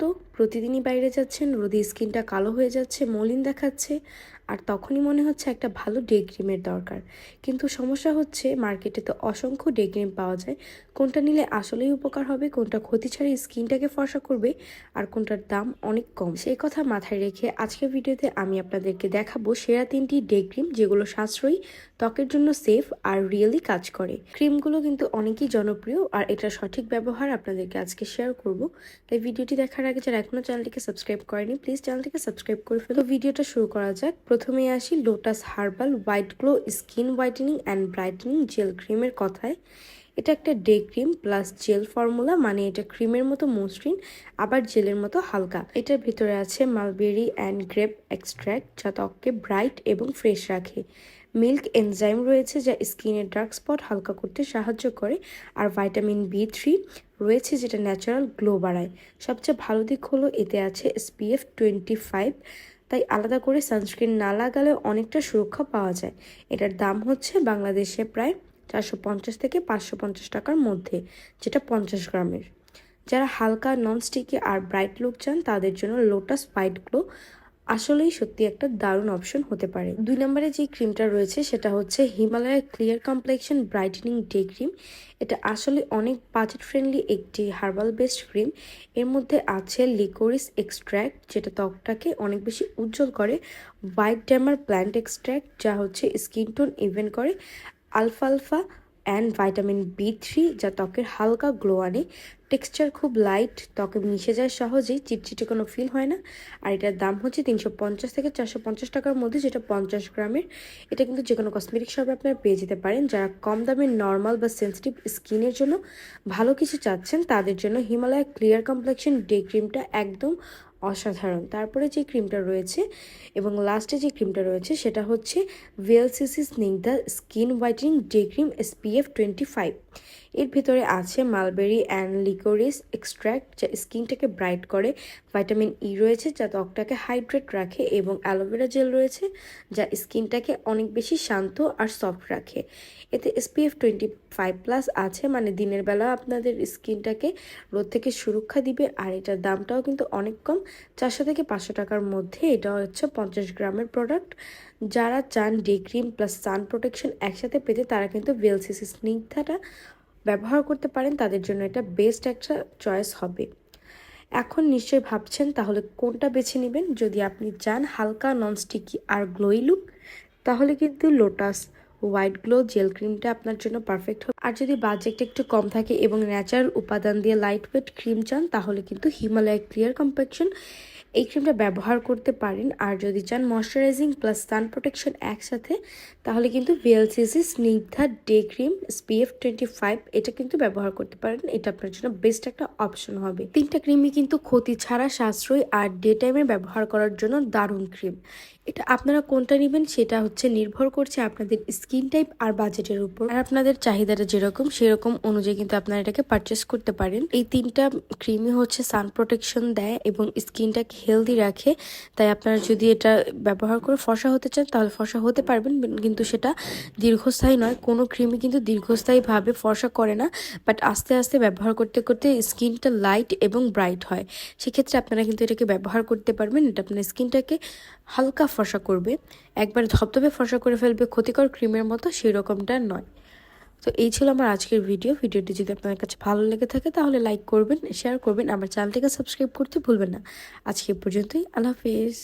তো প্রতিদিনই বাইরে যাচ্ছেন রোদে স্কিনটা কালো হয়ে যাচ্ছে মলিন দেখাচ্ছে। আর তখনই মনে হচ্ছে একটা ভালো ডে ক্রিমের দরকার। কিন্তু সমস্যা হচ্ছে মার্কেটে তো অসংখ্য ডে ক্রিম পাওয়া যায়। কোনটা নিলে আসলেই উপকার হবে, কোনটা ক্ষতি ছাড়িয়ে স্কিনটাকে ফর্সা করবে আর কোনটার দাম অনেক কম। সেই কথা মাথায় রেখে আজকের ভিডিওতে আমি আপনাদেরকে দেখাবো সেরা তিনটি ডে ক্রিম যেগুলো সাশ্রয়ী, ত্বকের জন্য সেফ আর রিয়েলি কাজ করে। ক্রিমগুলো কিন্তু অনেকই জনপ্রিয় আর এটার সঠিক ব্যবহার আপনাদেরকে আজকে শেয়ার করব। তাই ভিডিওটি দেখার আগে যারা এখনও চ্যানেলটিকে সাবস্ক্রাইব করেনি প্লিজ চ্যানেলটিকে সাবস্ক্রাইব করে ফেলো। ভিডিওটা শুরু করা যাক। প্রথমে আসি Lotus herbal white glow skin whitening and brightening gel ক্রিমের কথায়। এটা একটা day cream plus gel formula মানে এটা ক্রিমের মতো মসৃণ, আবার জেলের মতো হালকা। এটার ভিতরে আছে মালবেরি অ্যান্ড গ্রেপ এক্সট্র্যাক্ট যা ত্বককে ব্রাইট এবং ফ্রেশ রাখে। মিল্ক এনজাইম রয়েছে যা স্কিনের ডার্ক স্পট হালকা করতে সাহায্য করে। আর ভাইটামিন বি থ্রি রয়েছে যেটা ন্যাচারাল গ্লো বাড়ায়। সবচেয়ে ভালো দিক হলো এতে আছে এসপিএফ টোয়েন্টি ফাইভ তাই আলাদা করে সানস্ক্রিন না লাগালে অনেকটা সুরক্ষা পাওয়া যায়। এটার দাম হচ্ছে বাংলাদেশে প্রায় চারশো পঞ্চাশ থেকে পাঁচশো পঞ্চাশ টাকার মধ্যে, যেটা পঞ্চাশ গ্রামের। যারা হালকা নন স্টিকি আর ব্রাইট লুক চান, তাদের জন্য লোটাস হোয়াইট গ্লো আসলেই সত্যি একটা দারুণ অপশন হতে পারে। দুই নম্বরে যে ক্রিমটা রয়েছে, সেটা হচ্ছে Himalaya clear complexion brightening day cream এটা আসলে অনেক বাজেট ফ্রেন্ডলি একটি হার্বাল বেসড ক্রিম এর মধ্যে আছে লিকোরিস এক্সট্র্যাক্ট যেটা ত্বকটাকে অনেক বেশি উজ্জ্বল করে। হোয়াইট ড্যামার প্ল্যান্ট এক্সট্র্যাক্ট যা হচ্ছে স্কিন টোন ইভেন্ট করে। আলফালফা অ্যান্ড ভাইটামিন বি থ্রি যা ত্বকের হালকা গ্লো আনে। টেক্সচার খুব লাইট ত্বকে মিশে যায় সহজেই চিটচিটে কোনো ফিল হয় না। আর এটার দাম হচ্ছে তিনশো পঞ্চাশ থেকে চারশো পঞ্চাশ টাকার মধ্যে, যেটা পঞ্চাশ গ্রামের। এটা কিন্তু যে কোনো কসমেটিক শপে আপনারা পেয়ে যেতে পারেন। যারা কম দামের নর্মাল বা সেন্সিটিভ স্কিনের জন্য ভালো কিছু চাচ্ছেন, তাদের জন্য হিমালয় ক্লিয়ার কমপ্লেকশন ডে ক্রিমটা একদম অসাধারণ। তারপরে যে ক্রিমটা রয়েছে এবং লাস্টে যে ক্রিমটা রয়েছে সেটা হচ্ছে VLCC Snigdha skin whitening day cream SPF twenty five এর ভিতরে আছে মালবেরি অ্যান্ড লিকোরিস এক্সট্র্যাক্ট যা স্কিনটাকে ব্রাইট করে। ভাইটামিন ই রয়েছে, যা ত্বকটাকে হাইড্রেট রাখে এবং অ্যালোভেরা জেল রয়েছে, যা স্কিনটাকে অনেক বেশি শান্ত আর সফট রাখে। এতে এসপিএফ টোয়েন্টি ফাইভ প্লাস আছে মানে দিনের বেলা আপনাদের স্কিনটাকে রোদ থেকে সুরক্ষা দিবে, আর এটার দামটাও কিন্তু অনেক কম। চারশো থেকে পাঁচশো টাকার মধ্যে এটা হচ্ছে পঞ্চাশ গ্রামের প্রোডাক্ট যারা চান day cream plus sun protection একসাথে পেতে, তারা কিন্তু ভেলসিসি স্নিগ্ধাটা ব্যবহার করতে পারেন, তাদের জন্য এটা বেস্ট একটা চয়েস হবে। এখন নিশ্চয়ই ভাবছেন, তাহলে কোনটা বেছে নেবেন? যদি আপনি চান হালকা ননস্টিকি আর গ্লোই লুক তাহলে কিন্তু লোটাস হোয়াইট গ্লো জেল ক্রিমটা আপনার জন্য পারফেক্ট হবে। আর যদি বাজেটটা একটু কম থাকে এবং ন্যাচারাল উপাদান দিয়ে লাইট ওয়েট ক্রিম চান, তাহলে কিন্তু হিমালয় ক্লিয়ার কম্পেকশন এই ক্রিমটা ব্যবহার করতে পারেন। আর যদি চান ময়শ্চারাইজিং প্লাস সান প্রোটেকশন একসাথে, তাহলে কিন্তু VLCC Snigdha day cream SPF twenty five এটা কিন্তু ব্যবহার করতে পারেন। এটা আপনার জন্য বেস্ট একটা অপশন হবে। তিনটা ক্রিমই কিন্তু ক্ষতি ছাড়া সাশ্রয়ী আর ডে টাইমে ব্যবহার করার জন্য দারুণ ক্রিম এটা আপনারা কোনটা নেবেন সেটা হচ্ছে নির্ভর করছে আপনাদের স্কিন টাইপ আর বাজেটের উপর। আর আপনাদের চাহিদাটা যেরকম, সেরকম অনুযায়ী কিন্তু আপনারা এটাকে পারচেস করতে পারেন। এই তিনটা ক্রিমই হচ্ছে সান প্রোটেকশন দেয় এবং স্কিনটাকে হেলদি রাখে, তাই আপনারা যদি এটা ব্যবহার করে ফসা হতে চান, তাহলে ফসা হতে পারবেন, কিন্তু সেটা দীর্ঘস্থায়ী নয়। কোনো ক্রিমই কিন্তু দীর্ঘস্থায়ীভাবে ফসা করে না বাট আস্তে আস্তে ব্যবহার করতে করতে স্কিনটা লাইট এবং ব্রাইট হয়। সেক্ষেত্রে আপনারা কিন্তু এটাকে ব্যবহার করতে পারবেন, এটা আপনার স্কিনটাকে হালকা ফসা করবে। একবার ধপধপে ফসা করে ফেলবে, ক্ষতিকর ক্রিমের মতো সেই রকমটা নয়। তো এই ছিল আমার আজকের ভিডিও ভিডিওটি যদি আপনার কাছে ভালো লেগে থাকে, তাহলে লাইক করবেন শেয়ার করবেন। আমার চ্যানেলটিকে সাবস্ক্রাইব করতে ভুলবেন না। আজকে পর্যন্তই। আল্লাহ হাফিজ।